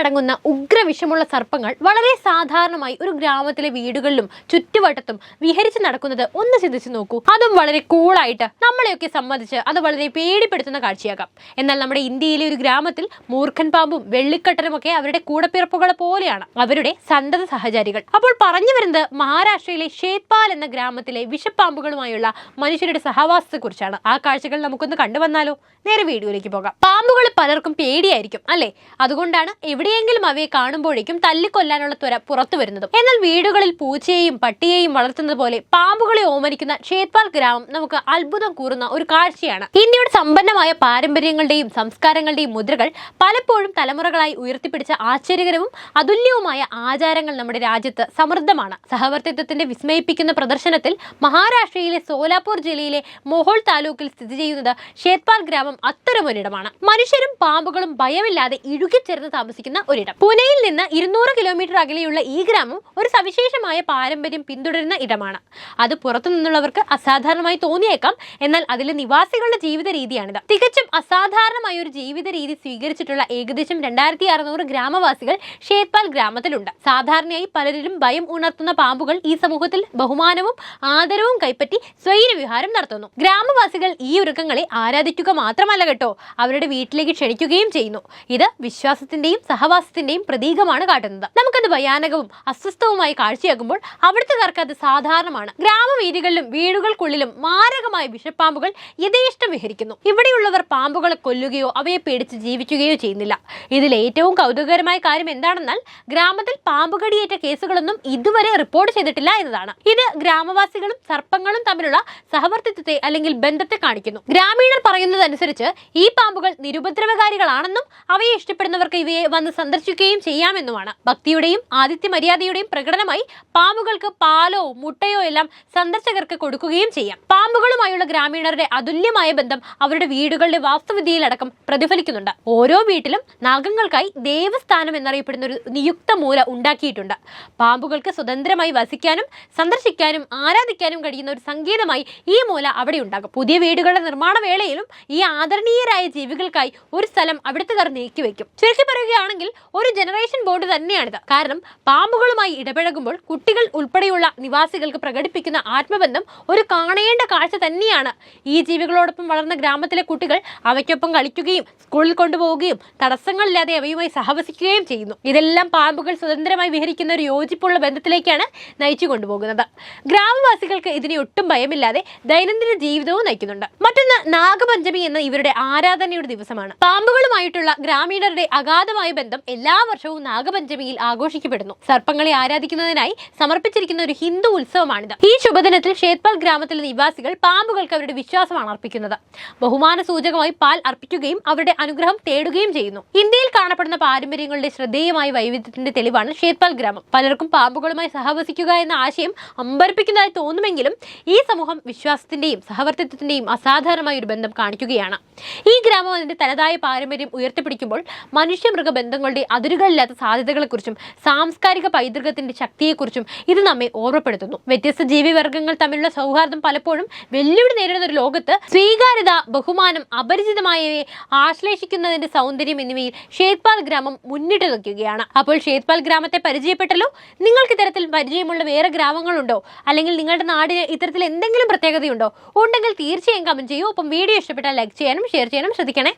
നൂറിലടങ്ങുന്ന ഉഗ്രവിഷമുള്ള സർപ്പങ്ങൾ വളരെ സാധാരണമായി ഒരു ഗ്രാമത്തിലെ വീടുകളിലും ചുറ്റുവട്ടത്തും വിഹരിച്ച് നടക്കുന്നത് ഒന്ന് ചിന്തിച്ചു നോക്കൂ. അതും വളരെ കൂളായിട്ട് നമ്മളെയൊക്കെ സംബന്ധിച്ച് അത് വളരെ പേടിപ്പെടുത്തുന്ന കാഴ്ചയാകാം. എന്നാൽ നമ്മുടെ ഇന്ത്യയിലെ ഒരു ഗ്രാമത്തിൽ മൂർഖൻ പാമ്പും വെള്ളിക്കട്ടനും ഒക്കെ അവരുടെ കൂടപ്പിറപ്പുകളെ പോലെയാണ് അവരുടെ സന്തത സഹചാരികൾ. അപ്പോൾ പറഞ്ഞു വരുന്നത് മഹാരാഷ്ട്രയിലെ ഷേത്പാൽ എന്ന ഗ്രാമത്തിലെ വിഷപ്പാമ്പുകളുമായുള്ള മനുഷ്യരുടെ സഹവാസത്തെക്കുറിച്ചാണ്. ആ കാഴ്ചകൾ നമുക്കൊന്ന് കണ്ടുവന്നാലോ? നേരെ വീഡിയോയിലേക്ക് പോകാം. പാമ്പുകൾ പലർക്കും പേടിയായിരിക്കും അല്ലേ? അതുകൊണ്ടാണ് എവിടെയെങ്കിലും അവയെ കാണുമ്പോഴേക്കും തല്ലിക്കൊല്ലാനുള്ള ത്വര പുറത്തു വരുന്നതും. എന്നാൽ വീടുകളിൽ പൂച്ചയെയും പട്ടിയെയും വളർത്തുന്നത് പോലെ പാമ്പുകളെ ഓമനിക്കുന്ന ഷേത്പാൽ ഗ്രാമം നമുക്ക് അത്ഭുതം കൂറുന്ന ഒരു കാഴ്ചയാണ്. ഇന്ത്യയുടെ സമ്പന്നമായ പാരമ്പര്യങ്ങളുടെയും സംസ്കാരങ്ങളുടെയും മുദ്രകൾ പലപ്പോഴും തലമുറകളായി ഉയർത്തിപ്പിടിച്ച ആശ്ചര്യകരവും അതുല്യവുമായ ആചാരങ്ങൾ നമ്മുടെ രാജ്യത്ത് സമൃദ്ധമാണ്. സഹവർത്തിത്വത്തിന്റെ വിസ്മയിപ്പിക്കുന്ന പ്രദർശനത്തിൽ മഹാരാഷ്ട്രയിലെ സോലാപൂർ ജില്ലയിലെ മൊഹോൾ താലൂക്കിൽ സ്ഥിതി ചെയ്യുന്നത് ഷേത്പാൽ ഗ്രാമം അത്തരമൊരിടമാണ്. മനുഷ്യരും പാമ്പുകളും ഭയമില്ലാതെ ഇഴുകിച്ചേർന്ന് താമസിക്കുന്ന ഒരിടം. പൂനെയിൽ നിന്ന് ഇരുന്നൂറ് കിലോമീറ്റർ അകലെയുള്ള ഈ ഗ്രാമം ഒരു സവിശേഷമായ പാരമ്പര്യം പിന്തുടരുന്ന ഇടമാണ്. അത് പുറത്തു നിന്നുള്ളവർക്ക് അസാധാരണമായി തോന്നിയേക്കാം. എന്നാൽ അതിലെ നിവാസികളുടെ ജീവിത രീതിയാണിത്. തികച്ചും അസാധാരണമായ ഒരു ജീവിത രീതി സ്വീകരിച്ചിട്ടുള്ള ഏകദേശം രണ്ടായിരത്തി അറുന്നൂറ് ഗ്രാമവാസികൾ ഷേത്പാൽ ഗ്രാമത്തിലുണ്ട്. സാധാരണയായി പലരിലും ഭയം ഉണർത്തുന്ന പാമ്പുകൾ ഈ സമൂഹത്തിൽ ബഹുമാനവും ആദരവും കൈപ്പറ്റി സ്വൈരവിഹാരം നടത്തുന്നു. ഗ്രാമവാസികൾ ഈ ഒരുക്കങ്ങളെ ആരാധിക്കുക മാത്രമല്ല കേട്ടോ അവരുടെ വീട്ടിലേക്ക് ക്ഷണിക്കുകയും ചെയ്യുന്നു. ഇത് വിശ്വാസത്തിന്റെയും സഹവാസത്തിന്റെയും പ്രതീകമാണ് കാട്ടുന്നത്. നമുക്കത് ഭയാനകവും അസ്വസ്ഥവുമായി കാഴ്ചയാകുമ്പോൾ അവിടുത്തുകാർക്ക് അത് സാധാരണമാണ്. ഗ്രാമവീതികളിലും വീടുകൾക്കുള്ളിലും മാരകമായ വിഷപ്പാമ്പുകൾ യഥേഷ്ടം വിഹരിക്കുന്നു. ഇവിടെയുള്ളവർ പാമ്പുകളെ കൊല്ലുകയോ അവയെ പേടിച്ച് ജീവിക്കുകയോ ചെയ്യുന്നില്ല. ഇതിൽ ഏറ്റവും കൗതുകകരമായ കാര്യം എന്താണെന്നാൽ ഗ്രാമത്തിൽ പാമ്പുകടിയേറ്റ കേസുകളൊന്നും ഇതുവരെ റിപ്പോർട്ട് ചെയ്തിട്ടില്ല എന്നതാണ്. ഇത് ഗ്രാമവാസികളും സർപ്പങ്ങളും തമ്മിലുള്ള സഹവർത്തിത്വത്തെ അല്ലെങ്കിൽ ബന്ധത്തെ കാണിക്കുന്നു. ഗ്രാമീണർ പറയുന്നതനുസരിച്ച് ഈ പാമ്പുകൾ നിരുപദ്രവകാരികളാണെന്നും അവയെ ഇഷ്ടപ്പെടുന്നവർക്ക് ഇവയെ വന്ന് സന്ദർശിക്കുകയും ചെയ്യാമെന്നുമാണ്. ഭക്തിയുടെയും ആദിത്യ മര്യാദയുടെയും പ്രകടനമായി പാമ്പുകൾക്ക് പാലോ മുട്ടയോ എല്ലാം സന്ദർശകർക്ക് കൊടുക്കുകയും ചെയ്യാം. പാമ്പുകളുമായുള്ള ഗ്രാമീണരുടെ അതുല്യമായ ബന്ധം അവരുടെ വീടുകളുടെ വാസ്തുവിദ്യയിലടക്കം പ്രതിഫലിക്കുന്നുണ്ട്. ഓരോ വീട്ടിലും നാഗങ്ങൾക്കായി ദേവസ്ഥാനം എന്നറിയപ്പെടുന്ന ഒരു നിയുക്ത മൂല ഉണ്ടാക്കിയിട്ടുണ്ട്. പാമ്പുകൾക്ക് സ്വതന്ത്രമായി വസിക്കാനും സന്ദർശിക്കാനും ആരാധിക്കാനും കഴിയുന്ന ഒരു സംഗീതമായി ഈ മൂല അവിടെ ഉണ്ടാകും. പുതിയ വീടുകളുടെ നിർമ്മാണ വേളയിലും ഈ ആദരണീയരായ ജീവികൾക്കായി ഒരു സ്ഥലം അവിടുത്തുകാർ നീക്കിവെക്കും. ചുരുക്കി പറയുകയാണെങ്കിൽ ഒരു ജനറേഷൻ ബോർഡ് തന്നെയാണിത്. കാരണം പാമ്പുകളുമായി ഇടപഴകുമ്പോൾ കുട്ടികൾ ഉൾപ്പെടെയുള്ള നിവാസികൾക്ക് പ്രകടിപ്പിക്കുന്ന ആത്മബന്ധം ഒരു കാണേണ്ട കാഴ്ച തന്നെയാണ്. ഈ ജീവികളോടൊപ്പം വളർന്ന ഗ്രാമത്തിലെ കുട്ടികൾ അവയ്ക്കൊപ്പം കളിക്കുകയും സ്കൂളിൽ കൊണ്ടുപോവുകയും തടസ്സങ്ങളില്ലാതെ അവയുമായി സഹവസിക്കുകയും ചെയ്യുന്നു. ഇതെല്ലാം പാമ്പുകൾ സ്വതന്ത്രമായി വിഹരിക്കുന്ന ഒരു യോജിപ്പുള്ള ബന്ധത്തിലേക്കാണ് നയിച്ചു കൊണ്ടുപോകുന്നത്. ഗ്രാമവാസികൾക്ക് ഇതിനെ ഒട്ടും ഭയമില്ലാതെ ദൈനംദിന ജീവിതവും നയിക്കുന്നുണ്ട്. മറ്റൊന്ന് നാഗപഞ്ചമി എന്ന ഇവരുടെ ആരാധനയുടെ ദിവസമാണ്. പാമ്പുകളുമായിട്ടുള്ള ഗ്രാമീണരുടെ അഗാധമായ ബന്ധം എല്ലാ വർഷവും നാഗപഞ്ചമിയിൽ ആഘോഷിക്കപ്പെടുന്നു. സർപ്പങ്ങളെ ആരാധിക്കുന്നതിനായി സമർപ്പിച്ചിരിക്കുന്ന ഒരു ഹിന്ദു ഉത്സവമാണിത്. ഈ ശുഭദിനത്തിൽ ഷേത്പാൽ ഗ്രാമത്തിലെ നിവാസികൾ പാമ്പുകൾക്ക് അവരുടെ വിശ്വാസമാണ് അർപ്പിക്കുന്നത്. ബഹുമാന സൂചകമായി പാൽ അർപ്പിക്കുകയും അവരുടെ അനുഗ്രഹം തേടുകയും ചെയ്യുന്നു. ഇന്ത്യയിൽ കാണപ്പെടുന്ന പാരമ്പര്യങ്ങളുടെ ശ്രദ്ധേയമായ വൈവിധ്യത്തിന്റെ തെളിവാണ് ഷേത്പാൽ ഗ്രാമം. പലർക്കും പാമ്പുകളുമായി സഹവസിക്കുക എന്ന ആശയം അമ്പരപ്പിക്കുന്നതായി തോന്നുമെങ്കിലും ഈ സമൂഹം വിശ്വാസത്തിന്റെയും സഹവർത്തിത്വത്തിന്റെയും അസാധാരണമായ ഒരു ബന്ധം കാണിക്കുകയാണ്. ഈ ഗ്രാമം അതിന്റെ തനതായ പാരമ്പര്യം ഉയർത്തിപ്പിടിക്കുമ്പോൾ മനുഷ്യ മൃഗ ബന്ധങ്ങളുടെ അതിരുകളില്ലാത്ത സാധ്യതകളെക്കുറിച്ചും സാംസ്കാരിക പൈതൃകത്തിന്റെ ശക്തിയെക്കുറിച്ചും ഇത് നമ്മെ ഓർമ്മപ്പെടുത്തുന്നു. വ്യത്യസ്ത ജീവിവർഗങ്ങൾ തമ്മിലുള്ള സൗഹാർദ്ദം പലപ്പോഴും വെല്ലുവിളി നേരിടുന്ന ഒരു ലോകത്ത് സ്വീകാര്യത ബഹുമാനം അപരിചിതമായവയെ ആശ്ലേഷിക്കുന്നതിന്റെ സൗന്ദര്യം എന്നിവയിൽ ഷേത്പാൽ ഗ്രാമം മുന്നിട്ട് നിൽക്കുകയാണ്. അപ്പോൾ ഷേത്പാൽ ഗ്രാമത്തെ പരിചയപ്പെട്ടല്ലോ? നിങ്ങൾക്ക് ഇത്തരത്തിൽ പരിചയമുള്ള വേറെ ഗ്രാമങ്ങളുണ്ടോ? അല്ലെങ്കിൽ നിങ്ങളുടെ നാടിന് ഇത്തരത്തിൽ എന്തെങ്കിലും പ്രത്യേകതയുണ്ടോ? ഉണ്ടെങ്കിൽ തീർച്ചയായും കമന്റ് ചെയ്യൂ. ഒപ്പം വീഡിയോ ഇഷ്ടപ്പെട്ടാൽ ലൈക്ക് ചെയ്യാനും ഷെയർ ചെയ്യാനും ശ്രദ്ധിക്കണേ.